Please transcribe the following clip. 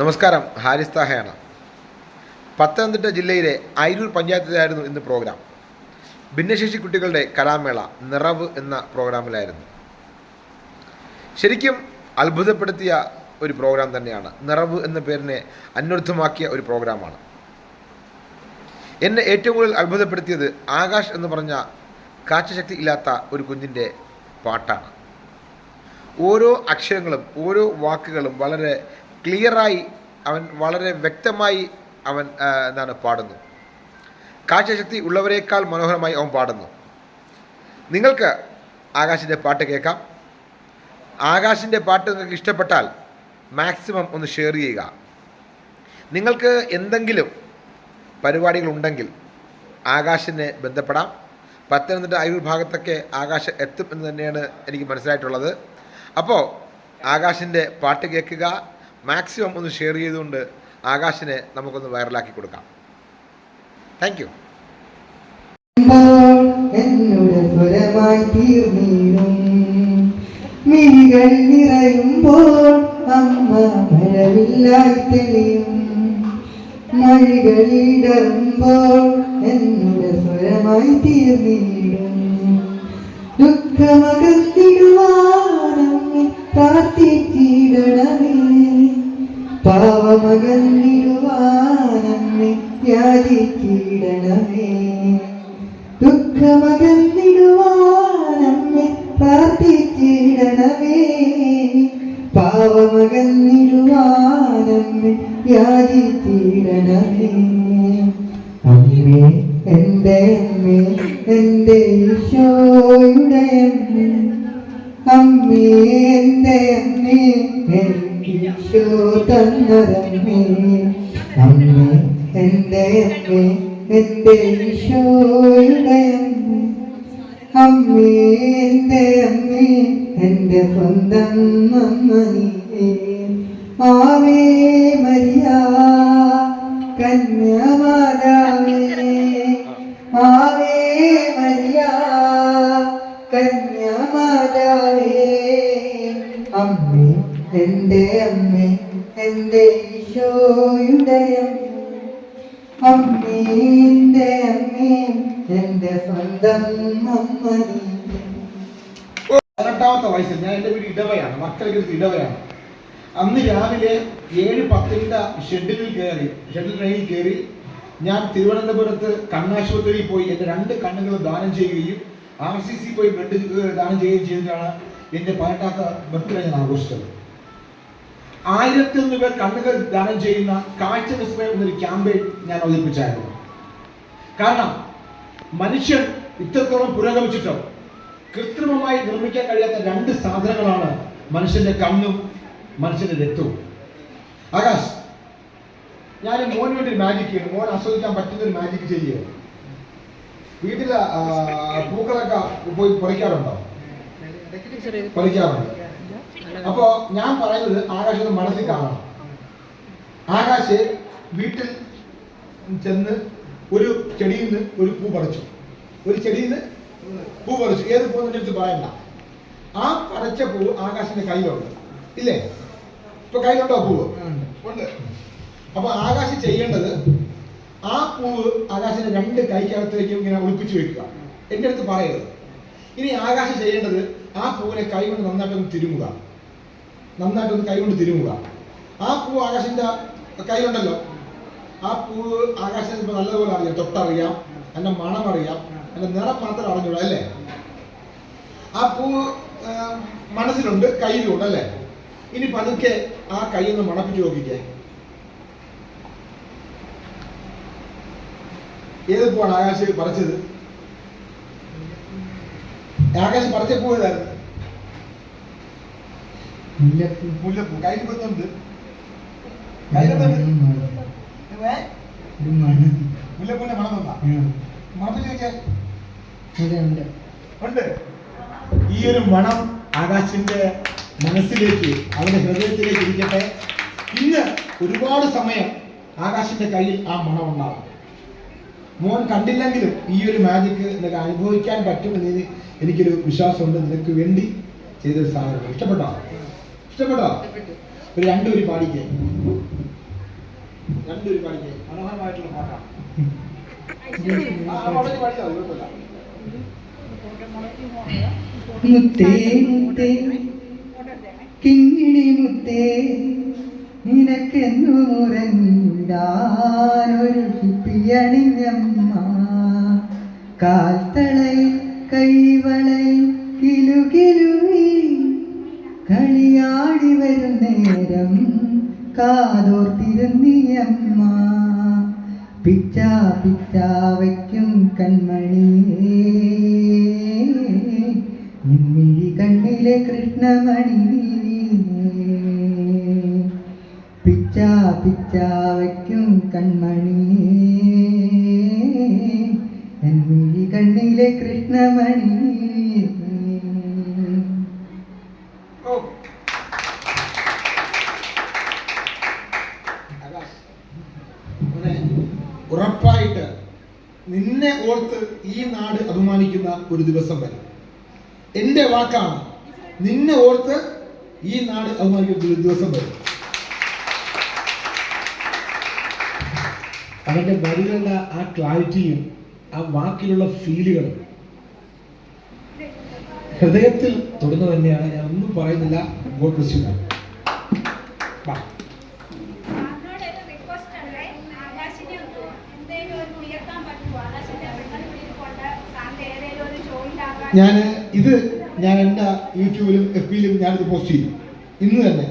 നമസ്കാരം ഹാരിസ് താഹയാണ് പത്തനംതിട്ട ജില്ലയിലെ അയിരൂർ പഞ്ചായത്തിലായിരുന്നു ഇന്ന് പ്രോഗ്രാം. ഭിന്നശേഷി കുട്ടികളുടെ കലാമേള നിറവ് എന്ന പ്രോഗ്രാമിലായിരുന്നു. ശരിക്കും അത്ഭുതപ്പെടുത്തിയ ഒരു പ്രോഗ്രാം തന്നെയാണ്. നിറവ് എന്ന പേരിനെ അന്വർത്ഥമാക്കിയ ഒരു പ്രോഗ്രാമാണ്. എന്നെ ഏറ്റവും കൂടുതൽ അത്ഭുതപ്പെടുത്തിയത് ആകാശ് എന്ന് പറഞ്ഞ കാഴ്ചശക്തി ഇല്ലാത്ത ഒരു കുഞ്ഞിന്റെ പാട്ടാണ്. ഓരോ അക്ഷരങ്ങളും ഓരോ വാക്കുകളും വളരെ ക്ലിയറായി അവൻ വളരെ വ്യക്തമായി അവൻ എന്താണ് പാടുന്നു. കാഴ്ചശക്തി ഉള്ളവരെക്കാൾ മനോഹരമായി അവൻ പാടുന്നു. നിങ്ങൾക്ക് ആകാശിന്റെ പാട്ട് കേൾക്കാം. ആകാശിന്റെ പാട്ട് നിങ്ങൾക്ക് ഇഷ്ടപ്പെട്ടാൽ മാക്സിമം ഒന്ന് ഷെയർ ചെയ്യുക. നിങ്ങൾക്ക് എന്തെങ്കിലും പരിപാടികളുണ്ടെങ്കിൽ ആകാശിനെ ബന്ധപ്പെടാം. പത്തനംതിട്ട അയൂർ ഭാഗത്തൊക്കെ ആകാശ് എത്തും എന്ന് തന്നെയാണ് എനിക്ക് മനസ്സിലായിട്ടുള്ളത്. അപ്പോൾ ആകാശിന്റെ പാട്ട് കേൾക്കുക. മാക്സിമം ഒന്ന് ഷെയർ ചെയ്തുകൊണ്ട് ആകാശിനെ നമുക്കൊന്ന് വൈറലാക്കി കൊടുക്കാം. താങ്ക് യു മിഴികൾ നിറയുമ്പോൾ അമ്മ മഴവില്ലായി തെളിയും. മഴികളിടറുമ്പോൾ എന്നുടെ സ്വരമായി തീർന്നിടും. ദുഃഖമകന്നിടുവാനമ്മ പ്രാർത്ഥിച്ചിടണമേ. പാവമകന്നിടുവാനമ്മ യാചിച്ചിടണമേ ദുഃഖമകന്നിടുവാനമ്മ പ്രാർത്ഥിച്ചിടണമേ. പാവമകന്നിടുവാനമ്മ യാചിച്ചിടണമേ. അമ്മേ എന്റെ അമ്മേ എന്റെ ഈശോയുടെ അമ്മേ. അമ്മേ എന്റെ അമ്മേ ഈശോ തന്നതമ്മേ അമ്മ എന്റെ അമ്മേ എന്റെ ഈശോയുടെ അമ്മേ എന്റെ അമ്മേ എന്റെ സ്വന്തം അമ്മ നീ ആവേ മരിയ കന്യമാതാവേ ആവേ അമ്മേ അമ്മീൻ എന്റെ സ്വന്തം അമ്മ പതിനെട്ടാമത്തെ വയസ്സിൽ ഞാൻ എന്റെ വീട് ഇടവയാണ് മക്കളുടെ ഇടവയാണ്. അന്ന് രാവിലെ ഏഴ് പത്തിന്റെ ഷെഡിൽ കയറി ഷെഡിൽ ട്രെയിനിൽ കയറി ഞാൻ തിരുവനന്തപുരത്ത് കണ്ണാശുപത്രിയിൽ പോയി എന്റെ രണ്ട് കണ്ണുകൾ ദാനം ചെയ്യുകയും ആർ സി സി പോയി ബ്ലഡ് ദാനം ചെയ്യുകയും ചെയ്തിട്ടാണ് എന്റെ പതിനെട്ടാമത്തെ ബർത്ത്ഡേ ഞാൻ ആഘോഷിച്ചത്. ആയിരത്തി നിന്ന് പേർ കണ്ണുകൾ ദാനം ചെയ്യുന്ന കാഴ്ച വിസ്മയം എന്നൊരു ക്യാമ്പയിൻ ഞാൻ അവതരിപ്പിച്ചായിരുന്നു. കാരണം മനുഷ്യൻ ഇത്രത്തോളം പുരോഗമിച്ചിട്ടോ കൃത്രിമമായി നിർമ്മിക്കാൻ കഴിയാത്ത രണ്ട് സാധനങ്ങളാണ് മനുഷ്യന്റെ കണ്ണും മനുഷ്യന്റെ രക്തവും. ആകാശ് ഞാൻ മോന് വേണ്ടി ഒരു മാജിക് ചെയ്യണം. മോൻ ആസ്വദിക്കാൻ പറ്റുന്ന ഒരു മാജിക് ചെയ്യുക വീട്ടിലെ പൂക്കളൊക്കെ പോയി പൊളിക്കാറുണ്ടോ? പൊളിക്കാറുണ്ട്? അപ്പോ ഞാൻ പറയുന്നത് ആകാശ് ഒന്ന് മനസ്സിൽ കാണണം. ആകാശ് വീട്ടിൽ ചെന്ന് ഒരു ചെടിയിൽ നിന്ന് ഒരു പൂ പറിച്ചു. ഒരു ചെടിയിൽ നിന്ന് പൂ പറിച്ചു. ഏത് പൂ എന്ന് എടുത്ത് പറയണ്ട ആ പറിച്ച പൂ ആകാശിന്റെ കയ്യിലുണ്ട്. ഇല്ലേ? ഇപ്പൊ കയ്യിലുണ്ടോ പൂവ്? ഉണ്ട്. അപ്പൊ ആകാശ് ചെയ്യേണ്ടത് ആ പൂവ് ആകാശിന്റെ രണ്ട് കൈക്കകത്തേക്ക് ഇങ്ങനെ ഒളിപ്പിച്ചു വെക്കുക. എന്റെ അടുത്ത് പറയരുത്. ഇനി ആകാശ് ചെയ്യേണ്ടത് ആ പൂവിനെ കൈ കൊണ്ട് നന്നായിട്ടൊന്ന് തിരുമുക. നന്നായിട്ടൊന്ന് കൈ കൊണ്ട് തിരുമുക. ആ പൂ ആകാശിന്റെ കയ്യിലുണ്ടല്ലോ. ആ പൂവ് ആകാശത്തിന് ഇപ്പൊ നല്ലതുപോലെ അറിയാം. തൊട്ടറിയാം. അതിന്റെ മണം അറിയാം. അതിന്റെ നിറം മാത്രം അറിഞ്ഞൂടാ അല്ലേ? ആ പൂവ് മനസ്സിലുണ്ട് കയ്യിലുണ്ട് അല്ലേ? ഇനി പതുക്കെ ആ കൈ ഒന്ന് മണപ്പിച്ച് നോക്കിക്കേ. ഏത് പൂവാണ് ആകാശ് പറിച്ചത്? ആകാശ് പറിച്ച പൂ ഏതായിരുന്നു? മുല്ലപ്പൂ മുല്ലപ്പൂ കയ്യിൽ മുല്ലപ്പൂവിന്റെ മണം തന്നാ ഉണ്ട്. ഈ ഒരു മണം ആകാശിന്റെ മനസ്സിലേക്ക് അവന്റെ ഹൃദയത്തിലേക്ക് ഇരിക്കട്ടെ. ഇന്ന് ഒരുപാട് സമയം ആകാശിന്റെ കയ്യിൽ ആ മണം ഉണ്ടാവും. മോൻ കണ്ടില്ലെങ്കിലും ഈ ഒരു മാജിക് നിനക്ക് അനുഭവിക്കാൻ പറ്റുമെന്ന് എനിക്കൊരു വിശ്വാസമുണ്ട്. നിനക്ക് വേണ്ടി ചെയ്തൊരു സാധനം ഇഷ്ടപ്പെട്ടോ? ഇഷ്ടപ്പെട്ടോ? ഒരു രണ്ടുപേരും പാടിക്കേ. രണ്ടുപേരും പാടിക്കേ. മനോഹരമായിട്ടുള്ള പാട്ടാണ്. മുത്തേ മുത്തേ കിങ്ങിണി മുത്തേ നിനക്കെന്നു മുറങ്ങിടാനൊരു ഷിപ്പിയണിഞ്ഞമ്മ കാൽത്തളയിൽ കൈവളയിൽ കിലുകിലുവി നേരം കാതോർത്തിരുന്നിയമ്മ. പിച്ച പിച്ച വയ്ക്കും കൺമണിയേ നിൻമിഴി കണ്ണിലെ കൃഷ്ണമണി. പിച്ച പിച്ച വയ്ക്കും കൺമണിയേ നിൻമിഴി കണ്ണിലെ കൃഷ്ണമണി നീ. ഓ ആകാശ്, മോനെ, ഉറപ്പായിട്ട് നിന്നെ ഓർത്ത് ഈ നാട് അഭിമാനിക്കുന്ന ഒരു ദിവസം വരും. എന്റെ വാക്കാണ് നിന്നെ ഓർത്ത് ഈ നാട് അഭിമാനിക്കുന്ന ഒരു ദിവസം വരും. അവന്റെ വരികളുടെ ആ ക്ലാരിറ്റിയും ആ വാക്കിലുള്ള ഫീലുകളും ഹൃദയത്തിൽ തുടർന്ന് തന്നെയാണ്. ഞാൻ ഒന്നും പറയുന്നില്ല. ഗോഡ് ബ്ലസ് യു ഞാൻ ഇത് ഞാൻ എന്റെ യൂട്യൂബിലും എഫ് ബിയിലും ഞാനിത് പോസ്റ്റ് ചെയ്യും ഇന്ന് തന്നെ.